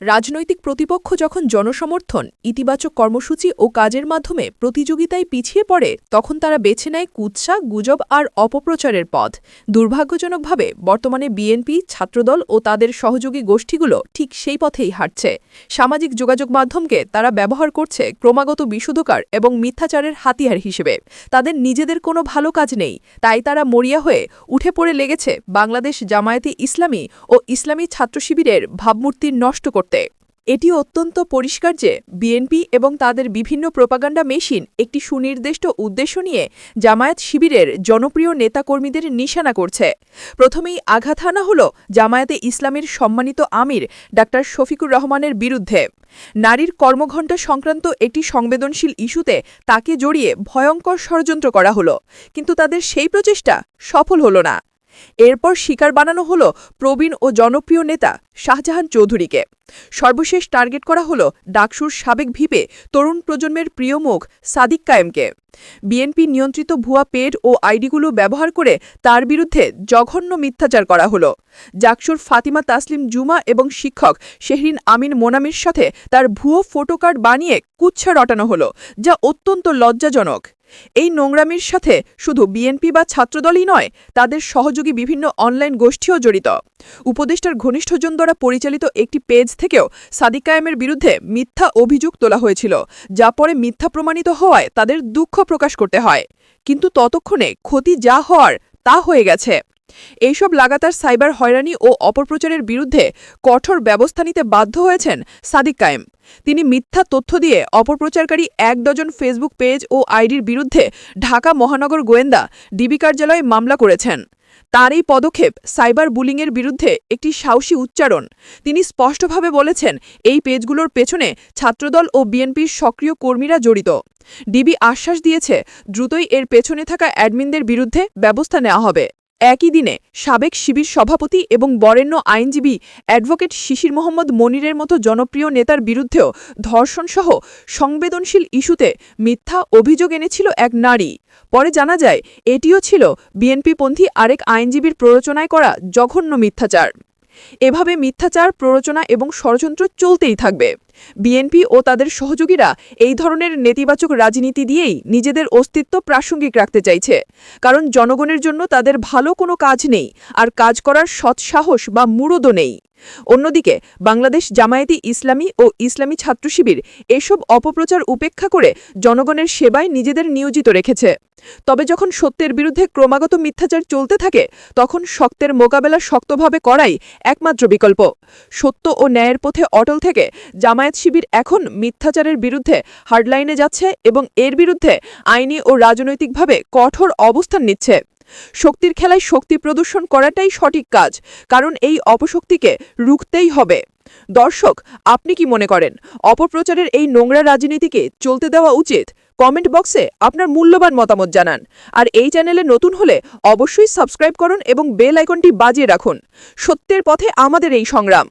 রাজনৈতিক প্রতিপক্ষ যখন জনসমর্থন, ইতিবাচক কর্মসূচি ও কাজের মাধ্যমে প্রতিযোগিতায় পিছিয়ে পড়ে, তখন তারা বেছে নেয় কুৎসা, গুজব আর অপপ্রচারের পথ। দুর্ভাগ্যজনকভাবে, বর্তমানে বিএনপি, ছাত্রদল ও তাদের সহযোগী গোষ্ঠীগুলো ঠিক সেই পথেই হাঁটছে। সামাজিক যোগাযোগ মাধ্যমকে তারা ব্যবহার করছে ক্রমাগত বিশুদ্ধকার এবং মিথ্যাচারের হাতিয়ার হিসেবে। তাদের নিজেদের কোনো ভালো কাজ নেই, তাই তারা মরিয়া হয়ে উঠে পড়ে লেগেছে বাংলাদেশ জামায়াতে ইসলামী ও ইসলামী ছাত্র শিবিরের ভাবমূর্তি নষ্ট করতে। এটি অত্যন্ত পরিষ্কার যে বিএনপি এবং তাদের বিভিন্ন প্রোপাগান্ডা মেশিন একটি সুনির্দিষ্ট উদ্দেশ্য নিয়ে জামায়াত শিবিরের জনপ্রিয় নেতাকর্মীদের নিশানা করছে। প্রথমেই আঘাত হানা হল জামায়াতে ইসলামের সম্মানিত আমির ডাক্তার শফিকুর রহমানের বিরুদ্ধে। নারীর কর্মঘণ্টা সংক্রান্ত একটি সংবেদনশীল ইস্যুতে তাকে জড়িয়ে ভয়ঙ্কর ষড়যন্ত্র করা হলো। কিন্তু তাদের সেই প্রচেষ্টা সফল হল না। এরপর শিকার বানানো হল প্রবীণ ও জনপ্রিয় নেতা শাহজাহান চৌধুরীকে। সর্বশেষ টার্গেট করা হল ডাকসুর সাবেক ভিপে তরুণ প্রজন্মের প্রিয় মুখ সাদিক কায়েমকে। বিএনপি নিয়ন্ত্রিত ভুয়া পেড ও আইডিগুলো ব্যবহার করে তার বিরুদ্ধে জঘন্য মিথ্যাচার করা হল। জাকসুর ফাতিমা তাসলিম জুমা এবং শিক্ষক শেহরিন আমিন মোনামির সাথে তার ভুয়ো ফটোকার্ড বানিয়ে কুচ্ছা রটানো হল, যা অত্যন্ত লজ্জাজনক। এই নোংরামির সাথে শুধু বিএনপি বা ছাত্রদলই নয়, তাদের সহযোগী বিভিন্ন অনলাইন গোষ্ঠীও জড়িত। উপদেষ্টার ঘনিষ্ঠজন দ্বারা পরিচালিত একটি পেজ থেকেও সাদিক কায়েমের বিরুদ্ধে মিথ্যা অভিযোগ তোলা হয়েছিল, যা পরে মিথ্যা প্রমাণিত হওয়ায় তাদের দুঃখ প্রকাশ করতে হয়। কিন্তু ততক্ষণে ক্ষতি যা হওয়ার তা হয়ে গেছে। এইসব লাগাতার সাইবার হয়রানি ও অপপ্রচারের বিরুদ্ধে কঠোর ব্যবস্থা নিতে বাধ্য হয়েছেন সাদিক কায়েম। তিনি মিথ্যা তথ্য দিয়ে অপপ্রচারকারী এক ডজন ফেসবুক পেজ ও আইডির বিরুদ্ধে ঢাকা মহানগর গোয়েন্দা ডিবি কার্যালয়ে মামলা করেছেন। তার এই পদক্ষেপ সাইবার বুলিংয়ের বিরুদ্ধে একটি সাহসী উচ্চারণ। তিনি স্পষ্টভাবে বলেছেন, এই পেজগুলোর পেছনে ছাত্রদল ও বিএনপির সক্রিয় কর্মীরা জড়িত। ডিবি আশ্বাস দিয়েছে, দ্রুতই এর পেছনে থাকা অ্যাডমিনদের বিরুদ্ধে ব্যবস্থা নেওয়া হবে। একই দিনে সাবেক শিবির সভাপতি এবং বরেণ্য আইনজীবী অ্যাডভোকেট শিশির মোহাম্মদ মনিরের মতো জনপ্রিয় নেতার বিরুদ্ধেও ধর্ষণসহ সংবেদনশীল ইস্যুতে মিথ্যা অভিযোগ এনেছিল এক নারী। পরে জানা যায়, এটিও ছিল বিএনপিপন্থী আরেক আইনজীবীর প্ররোচনায় করা জঘন্য মিথ্যাচার। এভাবে মিথ্যাচার, প্ররোচনা এবং ষড়যন্ত্র চলতেই থাকবে। বিএনপি ও তাদের সহযোগীরা এই ধরনের নেতিবাচক রাজনীতি দিয়েই নিজেদের অস্তিত্ব প্রাসঙ্গিক রাখতে চাইছে। কারণ জনগণের জন্য তাদের ভালো কোনো কাজ নেই, আর কাজ করার সৎসাহস বা মুরদও নেই। অন্যদিকে, বাংলাদেশ জামায়াতি ইসলামী ও ইসলামী ছাত্র শিবির এসব অপপ্রচার উপেক্ষা করে জনগণের সেবায় নিজেদের নিয়োজিত রেখেছে। তবে যখন সত্যের বিরুদ্ধে ক্রমাগত মিথ্যাচার চলতে থাকে, তখন শক্তের মোকাবেলা শক্তভাবে করাই একমাত্র বিকল্প। সত্য ও ন্যায়ের পথে অটল থেকে জামায়াত শিবির এখন মিথ্যাচারের বিরুদ্ধে হার্ডলাইনে যাচ্ছে এবং এর বিরুদ্ধে আইনি ও রাজনৈতিকভাবে কঠোর অবস্থান নিচ্ছে। শক্তির খেলায় শক্তি প্রদর্শন করাটাই সঠিক কাজ, কারণ এই অপশক্তিকে রুখতেই হবে। দর্শক, আপনি কি মনে করেন, অপপ্রচারের এই নোংরা রাজনীতিকে চলতে দেওয়া উচিত? কমেন্ট বক্সে আপনার মূল্যবান মতামত জানান। আর এই চ্যানেলে নতুন হলে অবশ্যই সাবস্ক্রাইব করুন এবং বেল আইকনটি বাজিয়ে রাখুন। সত্যের পথে আমাদের এই সংগ্রাম।